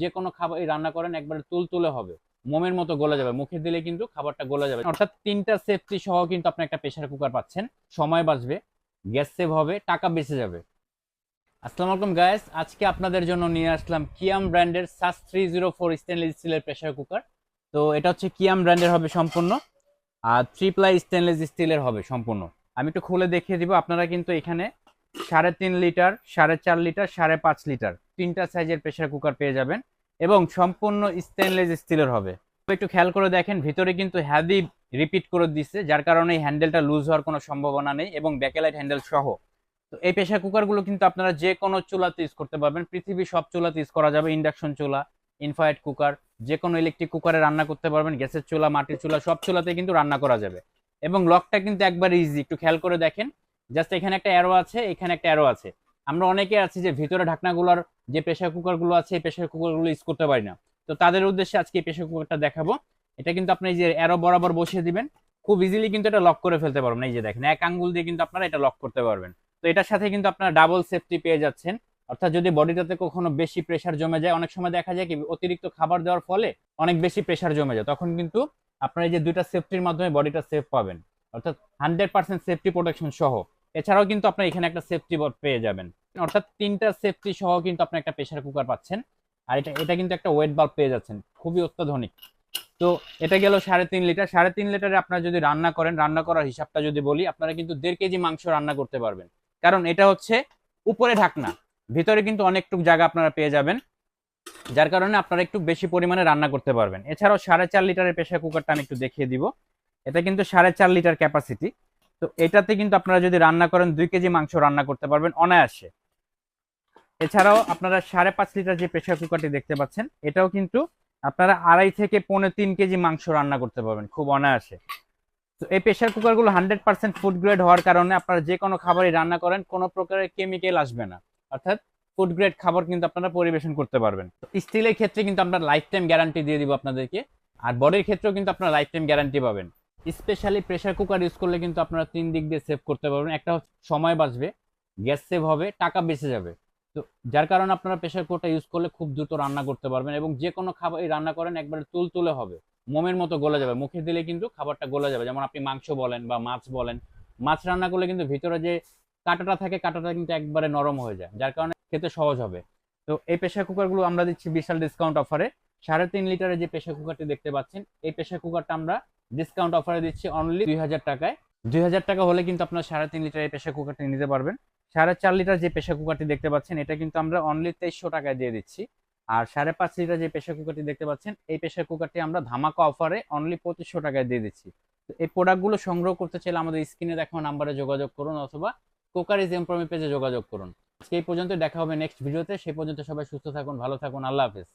যে কোনো খাবার রান্না করেন, একবারে তুল তুলে হবে। মোমের মতো গলে যাবে। মুখে দিলে কিন্তু খাবারটা গলে যাবে। অর্থাৎ তিনটা সেফটি সহ কিন্তু আপনি একটা প্রেসার কুকার পাচ্ছেন। সময় বাঁচবে গ্যাস সেভ হবে, টাকা বেঁচে যাবে। আসসালামু আলাইকুম গায়েস আজকে আপনাদের জন্য নিয়ে আসলাম কিয়াম ব্র্যান্ডের সাস থ্রি জিরো ফোর স্টেনলেস স্টিলের প্রেসার কুকার তো এটা হচ্ছে কিয়াম ব্র্যান্ডের হবে সম্পূর্ণ। আর থ্রি প্লাই স্টেনলেস স্টিলের হবে সম্পূর্ণ। আমি একটু খুলে দেখিয়ে দিব। আপনারা কিন্তু এখানে সাড়ে তিন লিটার, সাড়ে চার লিটার, সাড়ে পাঁচ লিটার। তিনটা সাইজের প্রেসার কুকার পেয়ে যাবেন এবং সম্পূর্ণ স্টেনলেস স্টিলের হবে। একটু খেয়াল করে দেখেন, ভিতরে কিন্তু হ্যাভি রিপিট করে দিচ্ছে, যার কারণে এই হ্যান্ডেলটা লুজ হওয়ার কোনো সম্ভাবনা নেই এবং ব্যাকেলাইট হ্যান্ডেল সহ। তো এই প্রেসার কুকারগুলো কিন্তু আপনারা যে কোনো চুলাতে ইউজ করতে পারবেন। পৃথিবীর সব চুলাতে ইউজ করা যাবে ইন্ডাকশন চুলা ইনফায়ার্ড কুকার যে কোনো ইলেকট্রিক কুকারে রান্না করতে পারবেন, গ্যাসের চুলা, মাটির চুলা, সব চুলাতে কিন্তু রান্না করা যাবে। এবং লকটা কিন্তু একবার ইজি একটু খেয়াল করে দেখেন। জাস্ট এখানে একটা অ্যারো আছে, এখানে একটা অ্যারো আছে। আমরা অনেকে আছি যে ভিতরে ঢাকনাগুলোর যে প্রেসার কুকারগুলো আছে, এই প্রেসার কুকারগুলো ইউজ করতে পারি না। তো তাদের উদ্দেশ্যে আজকে এই প্রেসার কুকারটা দেখাবো। এটা কিন্তু আপনি যে অ্যারো বরাবর বসিয়ে দিবেন, খুব ইজিলি কিন্তু এটা লক করে ফেলতে পারবেন। এই যে দেখেন, এক আঙ্গুল দিয়ে কিন্তু আপনারা এটা লক করতে পারবেন। তো এটার সাথে কিন্তু আপনারা ডাবল সেফটি পেয়ে যাচ্ছেন। অর্থাৎ যদি বডিটাতে কখনো বেশি প্রেসার জমে যায়, অনেক সময় দেখা যায় কি অতিরিক্ত খাবার দেওয়ার ফলে অনেক বেশি প্রেসার জমে যায়। তখন কিন্তু আপনারা এই যে দুইটা সেফটির মাধ্যমে বডিটা সেফ পাবেন। অর্থাৎ হান্ড্রেড পার্সেন্ট সেফটি প্রোটেকশন সহ। এছাড়াও কিন্তু আপনার এখানে একটা সেফটি বোর্ড পেয়ে যাবেন। অর্থাৎ তিনটা সেফটি সহ কিন্তু আপনি একটা প্রেসার কুকার পাচ্ছেন। আর এটা এটা কিন্তু একটা ওয়েট বাল্ব পেয়ে যাচ্ছেন। খুবই অত্যাধুনিক। তো এটা গেল সাড়ে তিন লিটার। সাড়ে তিন লিটারে আপনারা যদি রান্না করেন, রান্না করার হিসাবটা যদি বলি, আপনারা কিন্তু দেড় কেজি মাংস রান্না করতে পারবেন। কারণ এটা হচ্ছে উপরে ঢাকনা। ভিতরে কিন্তু অনেকটুক জায়গা আপনারা পেয়ে যাবেন। যার কারণে আপনারা একটু বেশি পরিমাণে রান্না করতে পারবেন। এছাড়াও সাড়ে চার লিটারের প্রেসার কুকারটা আমি একটু দেখিয়ে দিব। এটা কিন্তু সাড়ে চার লিটার ক্যাপাসিটি তো এটাতে কিন্তু আপনারা যদি রান্না করেন দুই কেজি মাংস রান্না করতে পারবেন অনায়াসে। এছাড়াও আপনারা সাড়ে পাঁচ লিটার যে প্রেসার কুকারটি দেখতে পাচ্ছেন, এটাও কিন্তু আপনারা আড়াই থেকে পৌনে তিন কেজি মাংস রান্না করতে পারবেন খুব অনায়াসে। তো এই প্রেসার কুকারগুলো হান্ড্রেড পার্সেন্ট ফুড গ্রেড হওয়ার কারণে আপনারা যে কোনো খাবারই রান্না করেন, কোনো প্রকারের কেমিক্যাল আসবে না। অর্থাৎ ফুড গ্রেড খাবার কিন্তু আপনারা পরিবেশন করতে পারবেন। তো স্টিলের ক্ষেত্রে কিন্তু আমরা লাইফ টাইম গ্যারান্টি দিয়ে দিব আপনাদেরকে, আর বডির ক্ষেত্রেও কিন্তু আপনারা লাইফ টাইম গ্যারান্টি পাবেন। স্পেশালি প্রেসার কুকার ইউজ করলে কিন্তু আপনারা তিন দিক দিয়ে সেভ করতে পারবেন। একটা সময় বাঁচবে গ্যাস সেভ হবে, টাকা বেঁচে যাবে। তো যার কারণে আপনারা প্রেসার কুকারটা ইউজ করলে খুব দ্রুত রান্না করতে পারবেন এবং যে কোনো খাবারই রান্না করেন একবারে তুল তুলে হবে। মোমের মতো গলে যাবে। মুখে দিলে কিন্তু খাবারটা গলে যাবে। যেমন আপনি মাংস বলেন বা মাছ বলেন, মাছ রান্না করলে কিন্তু ভিতরে যে কাঁটাটা থাকে, কাঁটাটা কিন্তু একবারে নরম হয়ে যায়, যার কারণে খেতে সহজ হবে। তো এই প্রেসার কুকারগুলো আমরা দিচ্ছি বিশাল ডিসকাউন্ট অফারে সাড়ে তিন লিটারের যে প্রেসার কুকারটি দেখতে পাচ্ছেন, এই প্রেসার কুকারটা আমরা ডিসকাউন্ট অফারে দিচ্ছি অনলি দুই হাজার টাকায়। দুই হাজার টাকা হলে কিন্তু আপনার সাড়ে তিন লিটার এই প্রেসার কুকারটি নিতে পারবেন। সাড়ে চার লিটার যে প্রেসার কুকারটি দেখতে পাচ্ছেন, এটা কিন্তু আমরা অনলি তেইশশো টাকায় দিয়ে দিচ্ছি। আর সাড়ে পাঁচ লিটার যে প্রেসার কুকারটি দেখতে পাচ্ছেন, এই প্রেসার কুকারটি আমরা ধামাকা অফারে অনলি পঁচিশশো টাকায় দিয়ে দিচ্ছি। এই প্রোডাক্টগুলো সংগ্রহ করতে চাইলে আমাদের স্ক্রিনে দেখানো নাম্বারে যোগাযোগ করুন অথবা কোকার ইজ এমপ্রমি পেজে যোগাযোগ করুন। আজকে এই পর্যন্ত দেখা হবে নেক্সট ভিডিওতে সেই পর্যন্ত সবাই সুস্থ থাকুন, ভালো থাকুন, আল্লাহ হাফেজ।